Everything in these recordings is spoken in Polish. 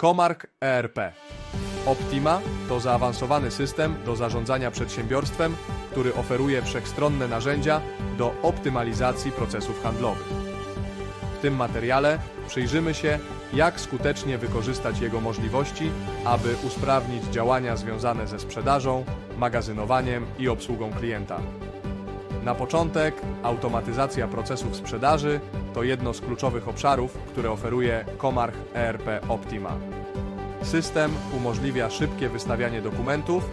Comarch ERP. Optima to zaawansowany system do zarządzania przedsiębiorstwem, który oferuje wszechstronne narzędzia do optymalizacji procesów handlowych. W tym materiale przyjrzymy się, jak skutecznie wykorzystać jego możliwości, aby usprawnić działania związane ze sprzedażą, magazynowaniem i obsługą klienta. Na początek, automatyzacja procesów sprzedaży to jedno z kluczowych obszarów, które oferuje Comarch ERP Optima. System umożliwia szybkie wystawianie dokumentów,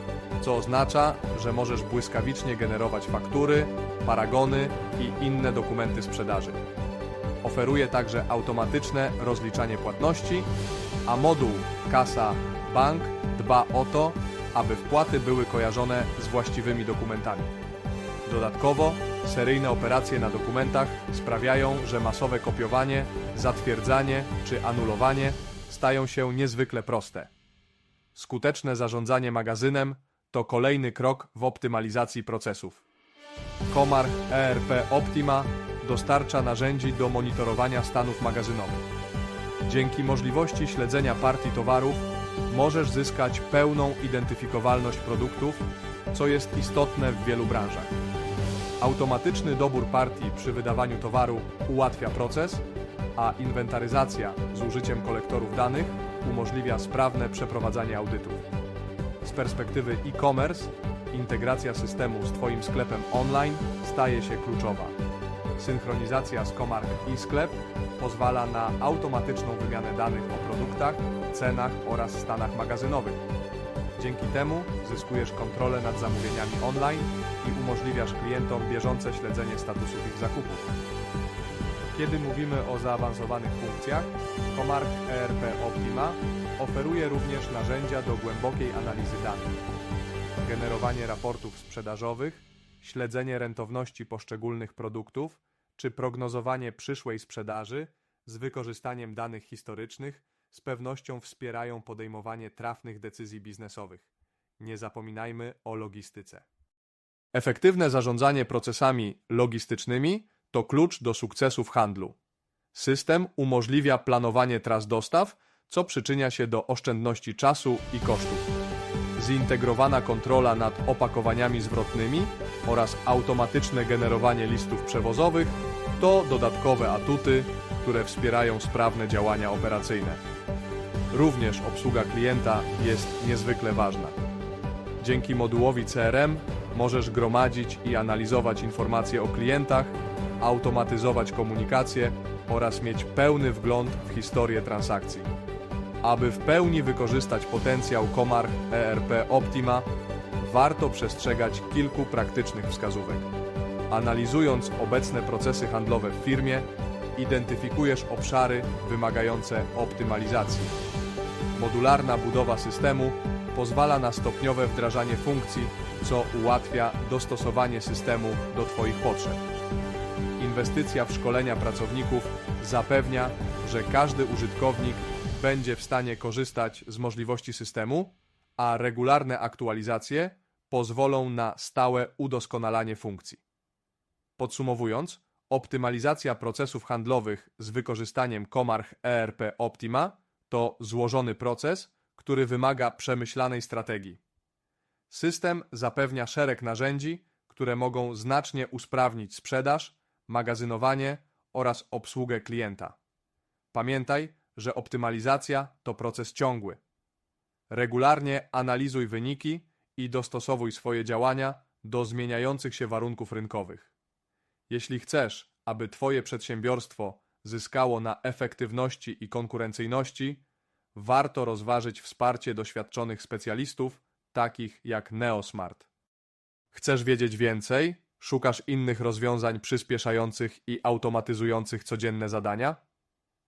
co oznacza, że możesz błyskawicznie generować faktury, paragony i inne dokumenty sprzedaży. Oferuje także automatyczne rozliczanie płatności, a moduł Kasa Bank dba o to, aby wpłaty były kojarzone z właściwymi dokumentami. Dodatkowo, seryjne operacje na dokumentach sprawiają, że masowe kopiowanie, zatwierdzanie czy anulowanie stają się niezwykle proste. Skuteczne zarządzanie magazynem to kolejny krok w optymalizacji procesów. Comarch ERP Optima dostarcza narzędzi do monitorowania stanów magazynowych. Dzięki możliwości śledzenia partii towarów możesz zyskać pełną identyfikowalność produktów, co jest istotne w wielu branżach. Automatyczny dobór partii przy wydawaniu towaru ułatwia proces, a inwentaryzacja z użyciem kolektorów danych umożliwia sprawne przeprowadzanie audytów. Z perspektywy e-commerce, integracja systemu z Twoim sklepem online staje się kluczowa. Synchronizacja z Comarch i sklep pozwala na automatyczną wymianę danych o produktach, cenach oraz stanach magazynowych. Dzięki temu zyskujesz kontrolę nad zamówieniami online i umożliwiasz klientom bieżące śledzenie statusów ich zakupów. Kiedy mówimy o zaawansowanych funkcjach, Comarch ERP Optima oferuje również narzędzia do głębokiej analizy danych. Generowanie raportów sprzedażowych, śledzenie rentowności poszczególnych produktów czy prognozowanie przyszłej sprzedaży z wykorzystaniem danych historycznych z pewnością wspierają podejmowanie trafnych decyzji biznesowych. Nie zapominajmy o logistyce. Efektywne zarządzanie procesami logistycznymi to klucz do sukcesu w handlu. System umożliwia planowanie tras dostaw, co przyczynia się do oszczędności czasu i kosztów. Zintegrowana kontrola nad opakowaniami zwrotnymi oraz automatyczne generowanie listów przewozowych to dodatkowe atuty, które wspierają sprawne działania operacyjne. Również obsługa klienta jest niezwykle ważna. Dzięki modułowi CRM możesz gromadzić i analizować informacje o klientach, automatyzować komunikację oraz mieć pełny wgląd w historię transakcji. Aby w pełni wykorzystać potencjał Comarch ERP Optima, warto przestrzegać kilku praktycznych wskazówek. Analizując obecne procesy handlowe w firmie, identyfikujesz obszary wymagające optymalizacji. Modularna budowa systemu pozwala na stopniowe wdrażanie funkcji, co ułatwia dostosowanie systemu do Twoich potrzeb. Inwestycja w szkolenia pracowników zapewnia, że każdy użytkownik będzie w stanie korzystać z możliwości systemu, a regularne aktualizacje pozwolą na stałe udoskonalanie funkcji. Podsumowując, optymalizacja procesów handlowych z wykorzystaniem Comarch ERP Optima to złożony proces, który wymaga przemyślanej strategii. System zapewnia szereg narzędzi, które mogą znacznie usprawnić sprzedaż, magazynowanie oraz obsługę klienta. Pamiętaj, że optymalizacja to proces ciągły. Regularnie analizuj wyniki i dostosowuj swoje działania do zmieniających się warunków rynkowych. Jeśli chcesz, aby Twoje przedsiębiorstwo zyskało na efektywności i konkurencyjności, warto rozważyć wsparcie doświadczonych specjalistów, takich jak Neosmart. Chcesz wiedzieć więcej? Szukasz innych rozwiązań przyspieszających i automatyzujących codzienne zadania?